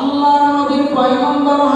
আল্লাহ নবীর পয়গম্বর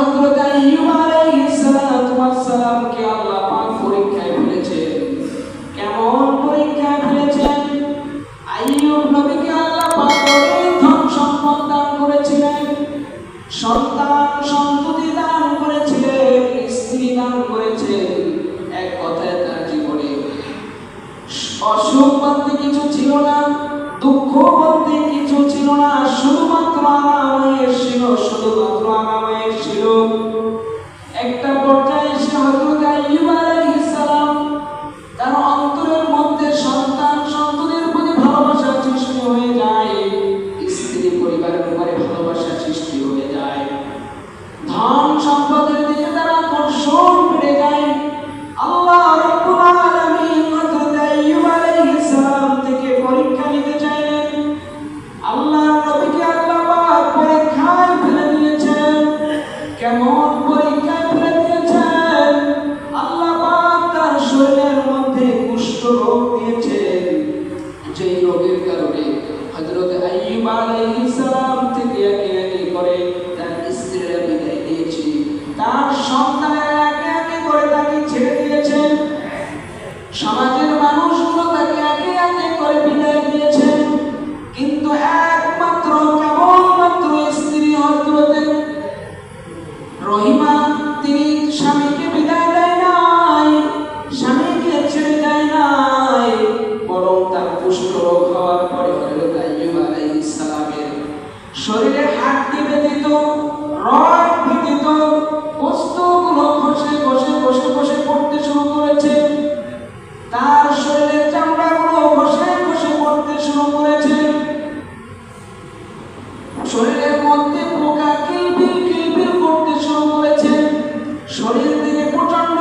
তিনি প্রচণ্ড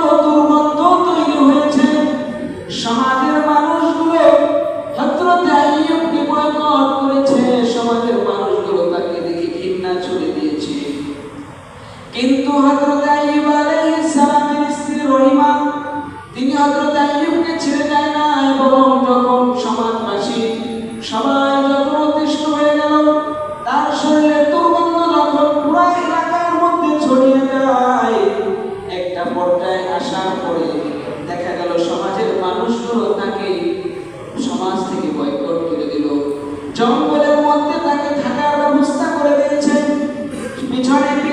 Majority of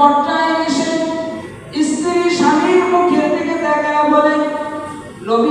পর্যায়ে এসে স্ত্রী স্বামীর মুখের দিকে তাকায় বলে নবী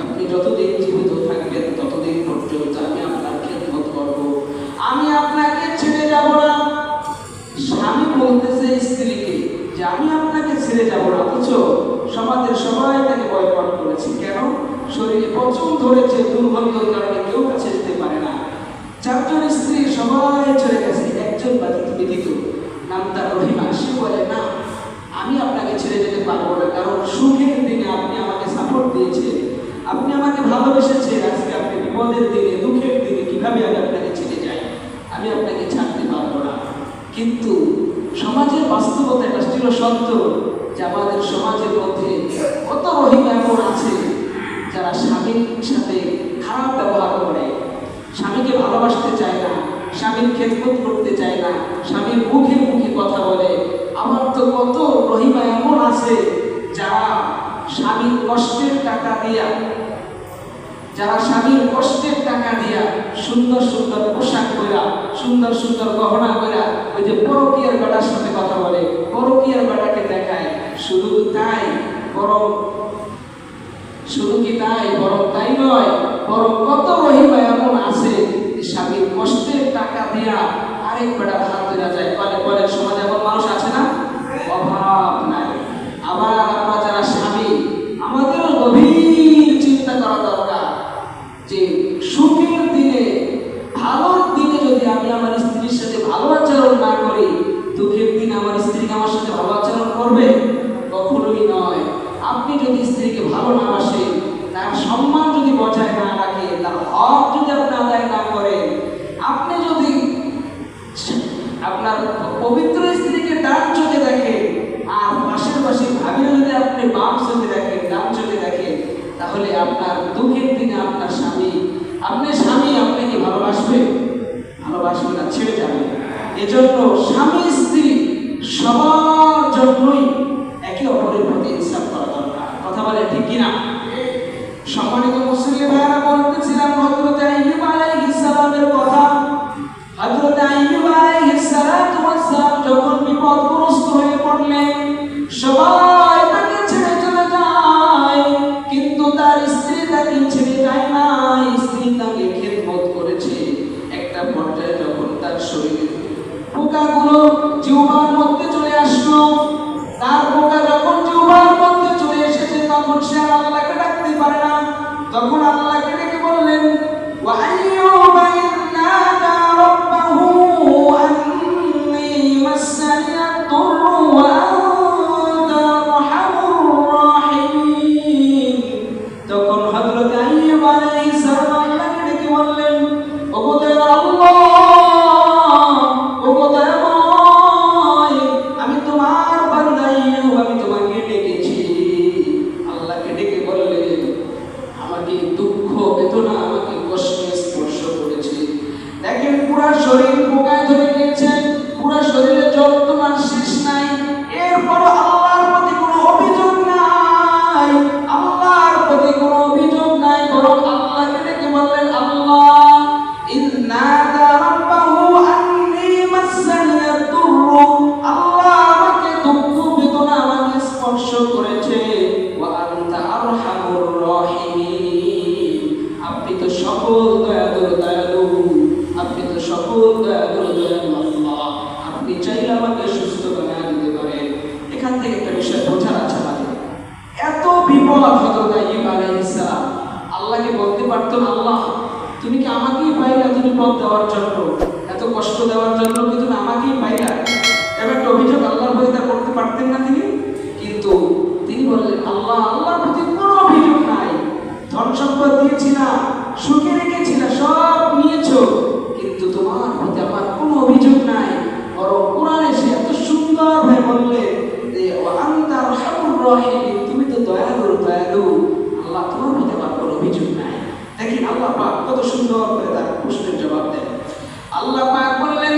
আপনি যতদিন হায়াত থাকবেন, ততদিন পর্যন্ত আমি আপনার খেদমত করব। আমি আপনাকে ছেড়ে যাব না। স্বামী বলতেছে স্ত্রীকে যে, আমি আপনাকে ছেড়ে যাব না বুঝছ সমাজের সবাই তাকে ভয় শরীরে পচন ধরেছে দুর্গন্ধের কারণে কেউ কাছে যেতে পারে না। চারজন স্ত্রী সবাই চলে গেছে, একজন বাদিত নাম তার রহিমা। সে বলে, না, আমি আপনাকে ছেড়ে যেতে পারব না, কারণ সুখের দিনে আপনি আমাকে সাপোর্ট দিয়েছেন। আপনি আমাকে ভালোবেসেছেন। আজকে আপনি বিপদের দিনে, দুঃখের দিনে কীভাবে আমি আপনাকে ছেড়ে যাই? আমি আপনাকে ছাড়তে পারব না। কিন্তু সমাজের বাস্তবতা এটা ছিল সত্য যে আমাদের সমাজের মধ্যে কত রহিমা এমন আছে যারা স্বামীর সাথে খারাপ ব্যবহার করে, স্বামীকে ভালোবাসতে চায় না, স্বামীর খেদমত করতে চায় না, স্বামীর মুখে মুখে কথা বলে, আমার তো কত রহিমা এমন আছে যারা স্বামীর কষ্টের টাকা দিয়া, যারা স্বামীর কষ্টের টাকা দিয়া সুন্দর সুন্দর পোশাক কইরা সুন্দর সুন্দর গহনা কইরা ওই যে পরকিয়ার বেটার সাথে কথা বলে, পরকিয়ার বেটাকে দেখায়। শুধু তাই, বরং শুধু কি তাই? বরং তাই নয়, বরং কত রহিমা এমন আছে যে স্বামীর কষ্টের টাকা দেয়া আরেক বেটার হাত দেওয়া যায়। অনেক অনেক সমাজে এমন মানুষ আছে না? অভাব নাই। আবার আমরা যারা স্বামী আমাদেরও গভীর চিন্তা করা দরকার যে সুখের দিনে ভালোর দিনে যদি আমি আমার স্ত্রীর সাথে ভালো আচরণ না করি দুঃখের দিনে আমার স্ত্রীকে আমার সাথে ভালো আচরণ করবে কখনোই নয় আপনি যদি স্ত্রীকে ভালো না বাসেন তার সম্মান যদি বজায় না রাখে তার হক যদি আপনি আদায় না করেন আপনি যদি আপনার পবিত্র স্ত্রীকে ডান চোখে দেখেন আর পাশের পাশে ভাবিও যদি আপনি বাম চোখে দেখেন ডান চোখে দেখেন তাহলে আপনার দুঃখের দিনে আপনার স্বামী আপনার স্বামী আপনাকে ভালোবাসবে? ভালোবাসবে না, ছেড়ে যাবে। এজন্য স্বামী, স্ত্রী সবার জন্যই একে অপরের প্রতি ইনসাফ করা দরকার। কথা বলে ঠিক কিনা? সম্মানিত মুসলিম ভাইরা বলতেছিলাম হয়ে পড়লেন সবাই তাকে ছেড়ে চলে কিন্তু তার স্ত্রী তাকে ছেড়ে যায় না, স্ত্রী তাকে খেদমত করেছে। একটা পর্যায়ে যখন তার শরীরে পোকাগুলো এখান থেকে একটা বিষয় বোঝার আছে আমাদের। এত বিপদ হতো আইয়ুব আলাইহিস সালাম। আল্লাহকে বলতে পারতেন, আল্লাহ, তুমি কি আমাকেই পাইলা তুমি পথ দেওয়ার জন্য? এত কষ্ট দেওয়ার জন্য কি তুমি আমাকেই পাইলা? এবার একটা অভিযোগ আল্লাহর প্রতি তার করতে পারতেন না তিনি। কিন্তু তিনি বললেন, আল্লাহ, আল্লাহর প্রতি কোনো অভিযোগ নাই। ধন সম্পদ দিয়েছিলাম, সুখে রেখেছিল সব নিয়েছো। কিন্তু তোমার প্রতি আমার কোনো অভিযোগ নাই বরং কোরআনে সে এত সুন্দর ভাবে বললে যে আন্তা রহমুর রহিম, তুমি তো দয়ালু দয়ালু। আল্লাহ তোমার মধ্যে আমার কোনো অভিযোগ নাই। দেখেন আল্লাহ পাক কত সুন্দর করে তার প্রশ্নের জবাব দেন। আল্লাহ পাক বললেন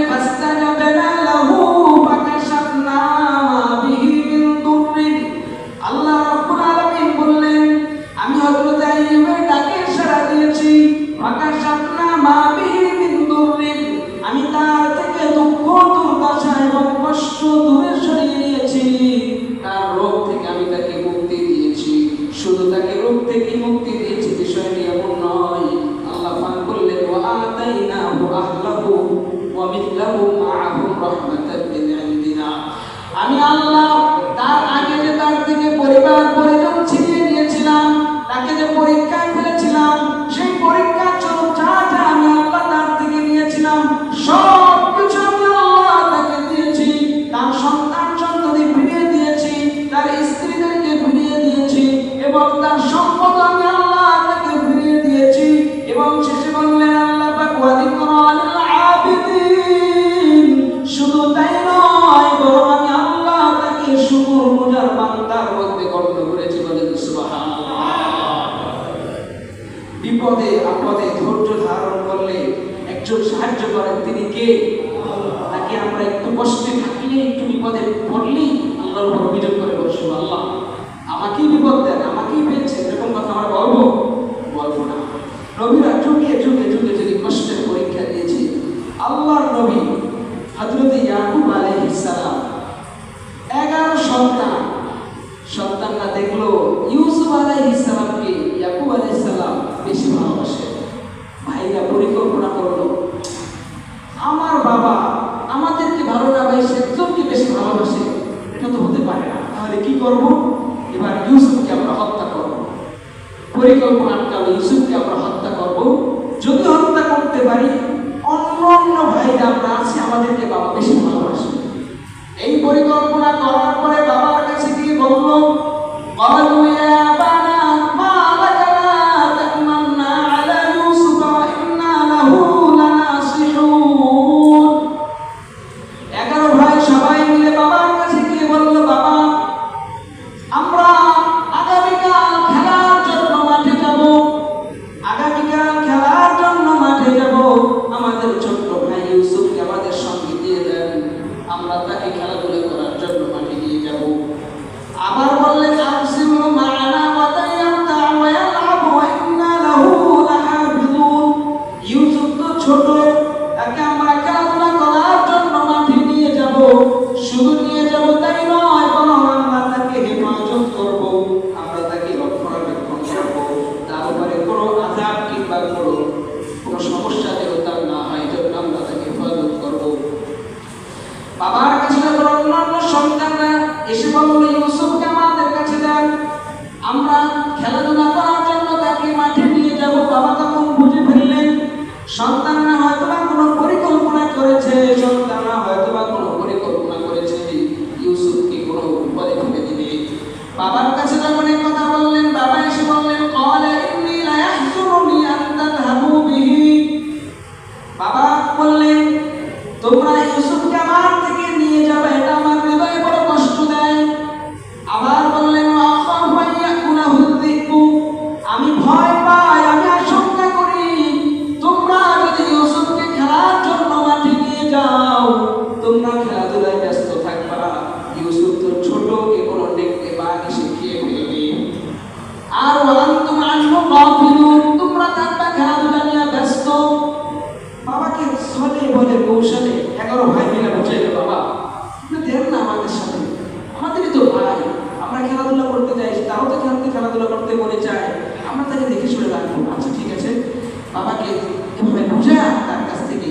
বাবাকে এভাবে বুঝা তার কাছ থেকে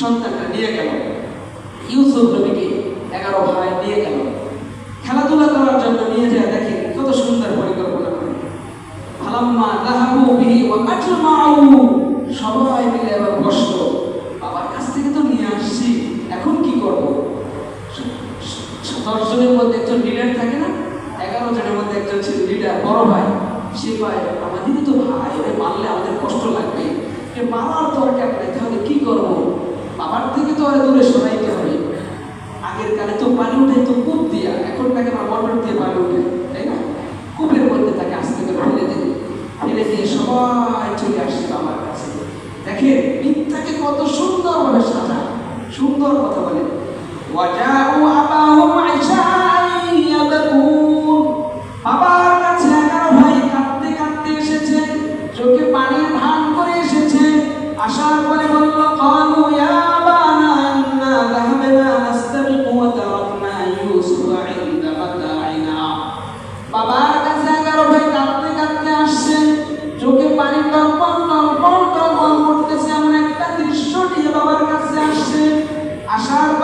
সন্তানটা নিয়ে গেল। ইউসুফ নবীকে এগারো ভাই নিয়ে গেল। খেলাধুলা করার জন্য নিয়ে যায়, দেখে কত সুন্দর পরিকল্পনা করে। ফালাম্মা যাহাবু বিহি ওয়া আজমাউ। সবাই মিলে এবার বসল। বাবার কাছ থেকে তো নিয়ে আসছি, এখন কি করব? দশ জনের মধ্যে একজন লিডার থাকে না? এগারো জনের মধ্যে একজন ছিল লিডার বড় ভাই। সে ভাই, আমাদেরই তো ভাই মারলে আমাদের কষ্ট লাগবে এ মারার দরকার নেই তাহলে কি করব? বাবার থেকে তো আর দূরে সরাইতে হবে। আগের কালে তো পানি উঠাই তো কূপ দিয়া, এখন তাকে আমরা মোটর দিয়ে পানি উঠে তাই না? কূপের মধ্যে তাকে আস্তে করে ফেলে দেবে ফেলে দিয়ে সবাই চলে আসছে আমার কাছে। দেখেন, মিথ্যাকে কত সুন্দরভাবে সাজা। সুন্দর কথা বলে। ওয়াজাউ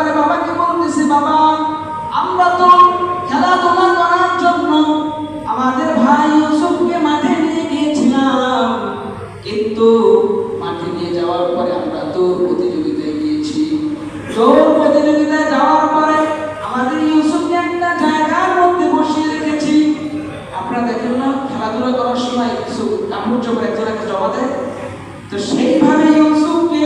আসার পরে বাবাকে বলতেছে, বাবা, আমরা তো খেলাধুলা করার জন্য আমাদের ভাই ইউসুফকে মাঠে নিয়ে গিয়েছিলাম। কিন্তু মাঠে নিয়ে যাওয়ার পরে আমরা দৌড় প্রতিযোগিতায় গিয়েছি। প্রতিযোগিতায় যাওয়ার পরে আমাদের ইউসুফকে একটা জায়গার মধ্যে বসিয়ে রেখেছি। আপনারা দেখেন না, খেলাধুলা করার সময় কিছু কাপড় চোপড় একজনকে জমা দেয়। তো সেইভাবে ইউসুফকে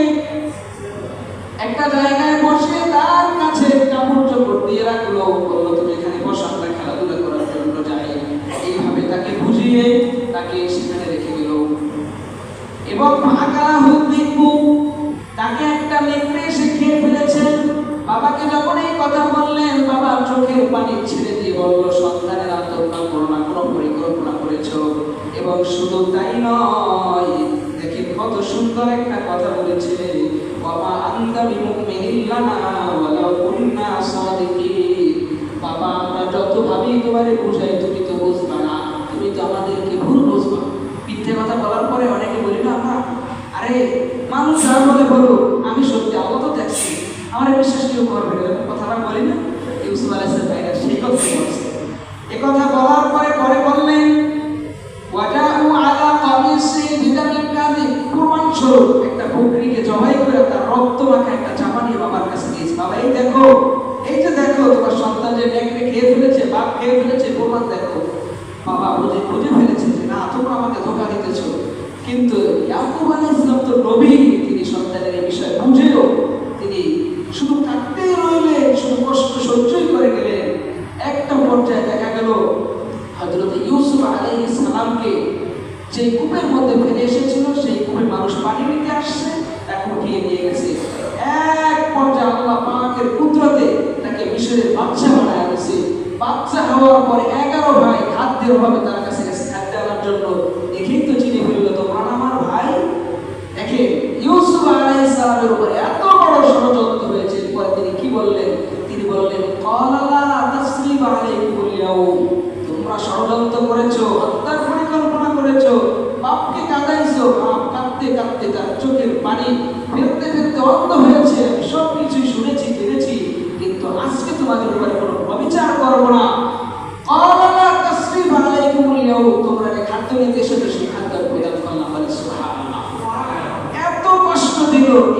একটা জায়গায় বসে তার কাছে কাপড় চোপড় রাখল, বলল, তুমি এখানে বসো, আমরা খেলাধুলা করার জন্য যাই। এইভাবে তাকে বুঝিয়ে তাকে সেখানে রেখে গেল এবং ফাঁকা হুদ্দিকু তাকে একটা নেকড়ে এসে খেয়ে ফেলেছে। বাবাকে যখন এই কথা বললেন, বাবা চোখের পানি ছেড়ে দিয়ে বলল, সন্তানের আত্মহত্যা করো কোনো পরিকল্পনা করেছ? এবং শুধু তাই নয়, দেখেন কত সুন্দর একটা কথা বলেছে। বাবা আন্দা বিমুমিনিন লানা, ওয়ালাউ কুন্না সাদিকিন। বাবা, আমরা যত ভাবি তোমারে বুঝাই, তুমি তো বুঝবা না, তুমি তো আমাদেরকে ভুল বুঝবা। মিথ্যে কথা বলার পরে অনেকে বলি, না আমরা আরে, মানুষ যা বলে বলো আমি সত্যি আল্লাহ দেখছি। আমার বিশ্বাস কেউ করবে কথাটা বলি না, ইউসুফ আলাইহিস ভাইরা সেই কথা বলছে। এ কথা বলার পরে পরে বললেন, ওয়াজাউ আলা কামিসি বিদামিন কাযিব কুরবান স্বরূপ বকরিকে জবাই করে তার রক্ত মাখা একটা জামা নিয়ে বাবার কাছে দিয়েছে। বাবা, এই দেখো, এই যে দেখো, তোমার সন্তান যে নেকড়ে খেয়ে ফেলেছে, বাপ খেয়ে ফেলেছে প্রমাণ দেখো, বাবা বুঝে বুঝে ফেলেছে যে না, তোমরা আমাকে ধোকা দিতেছো। কিন্তু ইয়াকুব আলাইহিস সালাম তো নবী, তিনি সন্তানের এই বিষয় বুঝেও তিনি শুধু কাটতেই রইলেন, শুধু কষ্ট সহ্যই করে গেলেন। একটা পর্যায়ে দেখা গেল, হযরত ইউসুফ আলাইহিস সালামকে যে কূপের মধ্যে ফেলে এসেছিল, সেই কূপে মানুষ পানি নিতে আসছে তাকে উঠিয়ে নিয়ে গেছে। এক পর্যায়ে আল্লাহ কুদরতে তাকে মিশরের বাচ্চা বানায় গেছে বাচ্চা হওয়ার পরে এগারো ভাই খাদ্যের অভাবে তার কাছে গেছে খাদ্য আনার জন্য। দেখেই তো চিনি তোমরা আমার ভাই? দেখে ইউসুফ আলাইহিস সালামের উপরে এত বড় ষড়যন্ত্র হয়েছে। পরে তিনি কি বললেন? তিনি বললেন, ক্বালা লা তাসরিবা আলাইকুমুল তোমরা ষড়যন্ত্র করেছ পরিকল্পনা করেছ বাপকে কাঁদাইছো বাপ কাঁদতে তার চোখের পানি ফেলতে ফেলতে অন্ধ হয়েছে। সব কিছুই শুনেছি, জেনেছি, কিন্তু আজকে তোমাদের উপরে কোনো অবিচার করব না।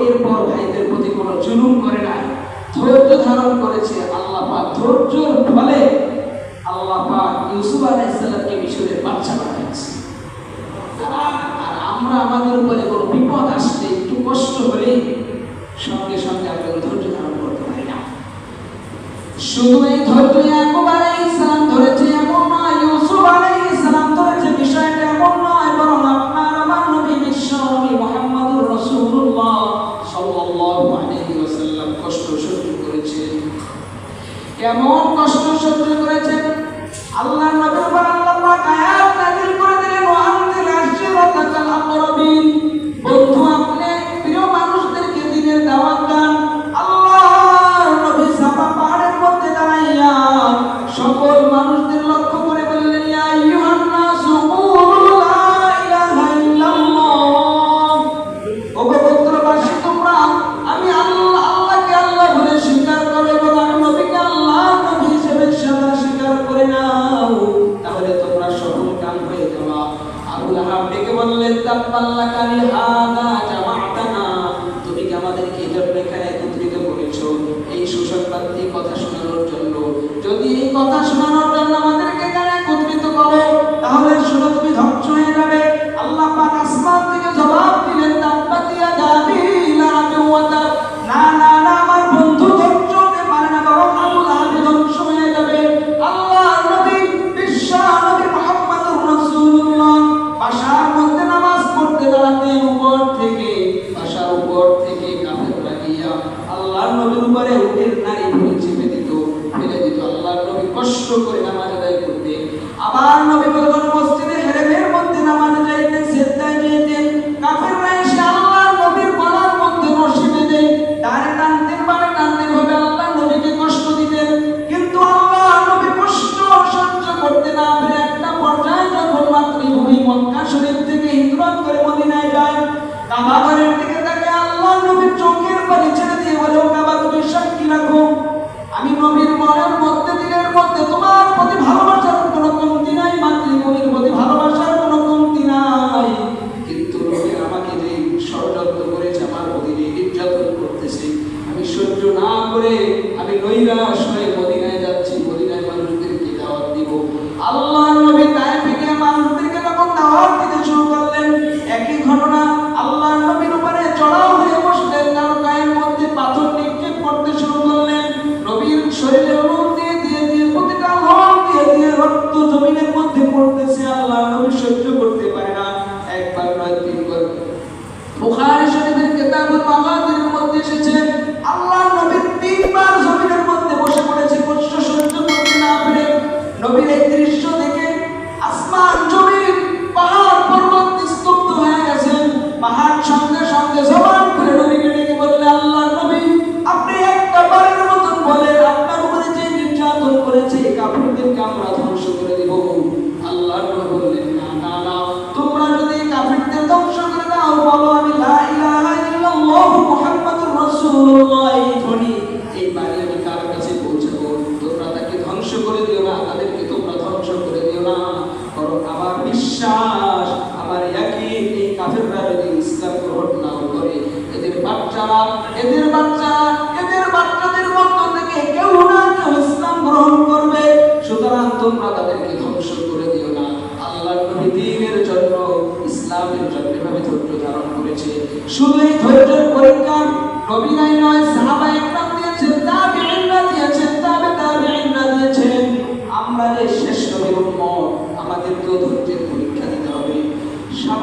এরপর ভাইদের প্রতি কোনো করে নাই। ধারণ করেছে আল্লাহ আল্লাহ বাচ্চা আমরা আমাদের উপরে কোনো বিপদ আসলে একটু কষ্ট হলেই সঙ্গে সঙ্গে আমরা ধৈর্য ধারণ করতে পারি না। শুধু এই ধৈর্য ধরেছে এমন নয়, ইউসুফ ধরেছে বিষয়টা এমন নয়, বরং আপনার, আমার নবী বিশ্ব নবী মুহাম্মদুর রাসূলুল্লাহ সাল্লাল্লাহু আলাইহি ওয়াসাল্লাম কষ্ট সহ্য করেছেন। কেমন কষ্ট সহ্য করেছেন? আল্লাহর নবীর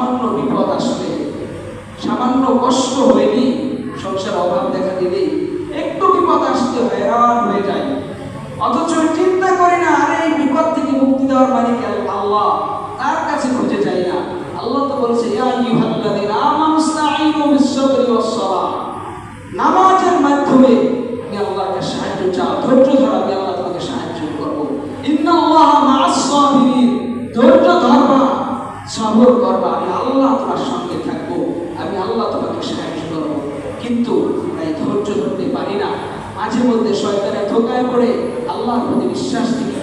সামান্য বিপদ আসলে, সামান্য কষ্ট হয়নি, সংসার অভাব দেখা দিলে একটু বিপদ আসতে হয়রান হয়ে যায়। অথচ চিন্তা করি না, আরে এই বিপদ থেকে মুক্তি দেওয়ার মালিক আল্লাহ তার কাছে খুঁজে যাই না? আল্লাহ তো বলছে নামাজের মাধ্যমে তুমি আল্লাহকে সাহায্য চাও ধৈর্য ধরো আমি আল্লাহ তোমাকে সাহায্য করব ইন্নাল্লাহা মা'আস-সাবিরিন ধৈর্য ধরবা সবর করবা, আমি আল্লাহ তোমার সঙ্গে থাকব, আমি আল্লাহ তোমাকে সাহায্য করব। কিন্তু এই ধৈর্য ধরতে পারি না। মাঝে মধ্যে শয়তানের ধোকায় পড়ে আল্লাহর প্রতি বিশ্বাস থেকে